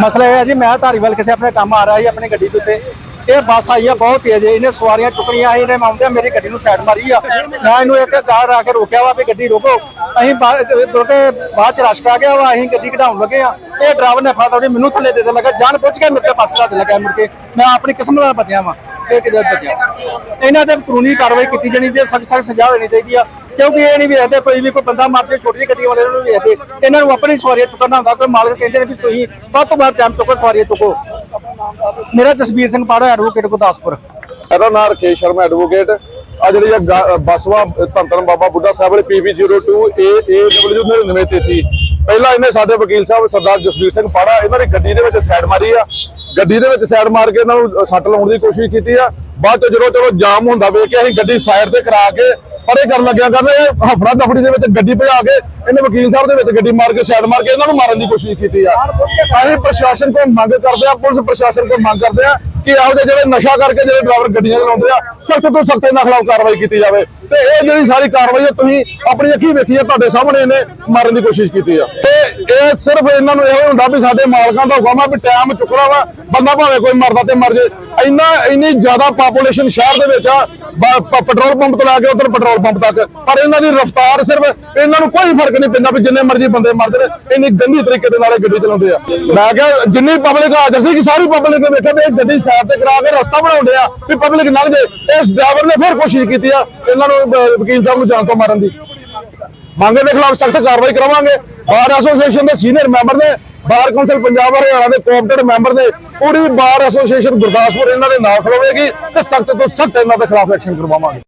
ਮਸਲਾ ਇਹ ਹੈ ਜੀ, ਮੈਂ ਧਾਰੀਵਾਲ ਕਿਸੇ ਆਪਣੇ ਕੰਮ ਆ ਰਿਹਾ ਸੀ ਆਪਣੀ ਗੱਡੀ ਦੇ ਉੱਤੇ। ਇਹ ਬੱਸ ਆਈ ਆ, ਬਹੁਤ ਤੇਜ਼ ਇਹਨੇ ਸਵਾਰੀਆਂ ਚੁੱਕਣੀਆਂ ਸੀ ਇਹਨੇ ਮਾਉਂਦੇ ਮੇਰੀ ਗੱਡੀ ਨੂੰ ਸਾਈਡ ਮਾਰੀ ਆ। ਨਾ ਇਹਨੂੰ ਇੱਕ ਕਾਰ ਆ ਕੇ ਰੋਕਿਆ ਵਾ ਵੀ ਗੱਡੀ ਰੋਕੋ। ਅਸੀਂ ਬਾ- ਕਿਉਂਕਿ ਬਾਅਦ ਚ ਰਸ਼ ਪੈ ਗਿਆ ਵਾ, ਅਸੀਂ ਗੱਡੀ ਕਢਾਉਣ ਲੱਗੇ ਆ। ਇਹ ਡਰਾਈਵਰ ਨੇ ਫਾਦਾ ਮੈਨੂੰ ਥੱਲੇ ਦੇ ਦੇ ਲੱਗਾ ਜਾਣ ਪੁੱਛ ਕੇ ਮੇਰੇ ਤੇ ਬੱਸ ਚਲਾ ਦੇ ਲੱਗਾ ਮੁੜ ਕੇ। ਮੈਂ ਆਪਣੀ ਕਿਸਮਤ ਨਾਲ ਬਚਿਆ ਵਾ, ਇਹ ਕਿਤੇ ਬਚਿਆ। ਇਹਨਾਂ ਤੇ ਕਾਨੂੰਨੀ ਕਾਰਵਾਈ ਕੀਤੀ ਜਾਣੀ ਤੇ ਸਖਤ ਸਖਤ ਸਜ਼ਾ ਦੇਣੀ ਚਾਹੀਦੀ ਆ। ਕਿਉਂਕਿ ਇਹ ਨਹੀਂ ਵੇਖਦੇ ਕੋਈ ਵੀ ਕੋਈ ਬੰਦਾ ਮਰ ਛੋਟੀਆਂ ਛੋਟੀ ਗੱਡੀ ਵਾਲੇ ਨੂੰ ਵੇਖਦੇ ਇਹਨਾਂ ਨੂੰ ਆਪਣੀ ਸਵਾਰੀਆਂ ਚੁੱਕਣਾ ਹੁੰਦਾ, ਕੋਈ ਮਾਲਕ ਕਹਿੰਦੇ ਨੇ ਵੀ ਤੁਸੀਂ ਵੱਧ ਤੋਂ ਵੱਧ ਟਾਈਮ ਚੁੱਕੋ, ਸਵਾਰੀਆਂ ਚੁੱਕੋ। ਮੇਰਾ ਜਸਬੀਰ ਸਿੰਘ ਪਾੜਾ ਐਡਵੋਕੇਟ ਗੁਰਦਾਸਪੁਰ। ਇਹਦਾ ਨਾਮ ਰਕੇਸ਼ ਸ਼ਰਮਾ ਐਡਵੋਕੇਟ ਆ ਜਿਹੜੀ ਇਹ ਧੰਤਨ ਬਾਬਾ ਬੁੱਢਾ ਸਾਹਿਬ ਵਾਲੀ PB02 AAW 9933 ਪਹਿਲਾਂ ਇਹਨੇ ਸਾਡੇ ਵਕੀਲ ਸਾਹਿਬ, ਸਰਦਾਰ ਜਸਬੀਰ ਸਿੰਘ ਪਾੜਾ, ਇਹਨਾਂ ਦੀ ਗੱਡੀ ਦੇ ਵਿੱਚ ਸਾਈਡ ਮਾਰੀ ਆ। ਗੱਡੀ ਦੇ ਵਿੱਚ ਸਾਈਡ ਮਾਰ ਕੇ ਇਹਨਾਂ ਨੂੰ ਸੱਟ ਲਾਉਣ ਦੀ ਕੋਸ਼ਿਸ਼ ਕੀਤੀ ਆ। ਬਾਅਦ ਚ ਜਦੋਂ ਚਲੋ ਜਾਮ ਹੁੰਦਾ, ਵੇਖ ਕੇ ਅਸੀਂ ਗੱਡੀ ਸਾਈਡ ਤੇ ਕਰਾ ਕੇ ਪਰ ਇਹ ਕਰਨ ਲੱਗਿਆ ਕਰਦੇ ਹਫੜਾ ਦਫੜੀ ਦੇ ਵਿੱਚ ਗੱਡੀ ਭਜਾ ਕੇ, ਇਹਨੇ ਵਕੀਲ ਸਾਹਿਬ ਦੇ ਵਿੱਚ ਗੱਡੀ ਮਾਰ ਕੇ ਸਾਈਡ ਮਾਰ ਕੇ ਇਹਨਾਂ ਨੂੰ ਮਾਰਨ ਦੀ ਕੋਸ਼ਿਸ਼ ਕੀਤੀ ਆ। ਅਸੀਂ ਪ੍ਰਸ਼ਾਸਨ ਕੋਲ ਮੰਗ ਕਰਦੇ ਆ, ਪੁਲਿਸ ਪ੍ਰਸ਼ਾਸਨ ਕੋਲ ਮੰਗ ਕਰਦੇ ਆ ਕਿ ਇਹੋ ਜਿਹੇ ਜਿਹੜੇ ਨਸ਼ਾ ਕਰਕੇ ਜਿਹੜੇ ਡਰਾਈਵਰ ਗੱਡੀਆਂ ਚਲਾਉਂਦੇ ਆ, ਸਖਤ ਤੋਂ ਸਖਤ ਇਹਨਾਂ ਖਿਲਾਫ ਕਾਰਵਾਈ ਕੀਤੀ ਜਾਵੇ। ਤੇ ਇਹ ਜਿਹੜੀ ਸਾਰੀ ਕਾਰਵਾਈ ਹੈ ਤੁਸੀਂ ਆਪਣੀ ਅੱਖੀਂ ਵੇਖੀ ਹੈ ਤੁਹਾਡੇ ਸਾਹਮਣੇ ਇਹਨੇ ਮਾਰਨ ਦੀ ਕੋਸ਼ਿਸ਼ ਕੀਤੀ ਆ। ਤੇ ਇਹ ਸਿਰਫ ਇਹਨਾਂ ਨੂੰ ਇਹੋ ਹੁੰਦਾ ਵੀ ਸਾਡੇ ਮਾਲਕਾਂ ਦਾ ਹੁਕਮ ਆ ਵੀ ਟਾਈਮ ਚੁੱਕਣਾ ਵਾ, ਬੰਦਾ ਭਾਵੇਂ ਕੋਈ ਮਰਦਾ ਤੇ ਮਰ ਜੇ। ਇੰਨਾ, ਇੰਨੀ ਜ਼ਿਆਦਾ ਪਾਪੂਲੇਸ਼ਨ ਸ਼ਹਿਰ ਦੇ ਵਿੱਚ ਆ ਪੈਟਰੋਲ ਪੰਪ ਤੋਂ ਲੈ ਕੇ ਉਧਰ ਪੈਟਰੋਲ ਪੰਪ ਤੱਕ। ਪਰ ਇਹਨਾਂ ਦੀ ਰਫ਼ਤਾਰ ਸਿਰਫ ਇਹਨਾਂ ਨੂੰ ਕੋਈ ਫ਼ਰਕ ਨਹੀਂ ਪੈਂਦਾ ਵੀ ਜਿੰਨੇ ਮਰਜ਼ੀ ਬੰਦੇ ਮਰਦੇ ਨੇ ਇੰਨੀ ਗੰਦੀ ਤਰੀਕੇ ਦੇ ਨਾਲ ਇਹ ਗੱਡੀ ਚਲਾਉਂਦੇ ਆ। ਮੈਂ ਕਿਹਾ, ਜਿੰਨੀ ਪਬਲਿਕ ਹਾਜ਼ਰ ਸੀ ਕਿ ਸਾਰੀ ਪਬਲਿਕ ਨੇ ਵੇਖਿਆ ਵੀ ਗੱਡੀ ਸਾਈਡ ਤੇ ਕਰਾ ਕੇ ਰਸਤਾ ਬਣਾਉਂਦੇ ਆ, ਵੀ ਪਬਲਿਕ ਲੰਘ ਜੇ। ਇਸ ਡਰਾਈਵਰ ਨੇ ਫਿਰ ਕੋਸ਼ਿਸ਼ ਕੀਤੀ ਆ, ਇਹਨਾਂ ਨੂੰ ਵਕੀਲ ਸਾਹਿਬ ਨੂੰ ਜਾਨ ਤੋਂ ਮਾਰਨ ਦੀ। ਮੰਗ ਦੇ ਖਿਲਾਫ ਸਖਤ ਕਾਰਵਾਈ ਕਰਾਵਾਂਗੇ। ਬਾਰ ਐਸੋਸੀਏਸ਼ਨ ਦੇ ਸੀਨੀਅਰ ਮੈਂਬਰ ਨੇ, ਬਾਰ ਕੌਂਸਲ ਪੰਜਾਬ ਹਰਿਆਣਾ ਦੇ ਕੋਆਪਰੇਟਿਵ ਮੈਂਬਰ ਨੇ, ਪੂਰੀ ਬਾਰ ਐਸੋਸੀਏਸ਼ਨ ਗੁਰਦਾਸਪੁਰ ਇਹਨਾਂ ਦੇ ਨਾਲ ਖਲੋਵੇਗੀ ਤੇ ਸਖਤ ਤੋਂ ਸਖਤ ਇਹਨਾਂ ਦੇ ਖਿਲਾਫ ਐਕਸ਼ਨ ਕਰਵਾਵਾਂਗੇ।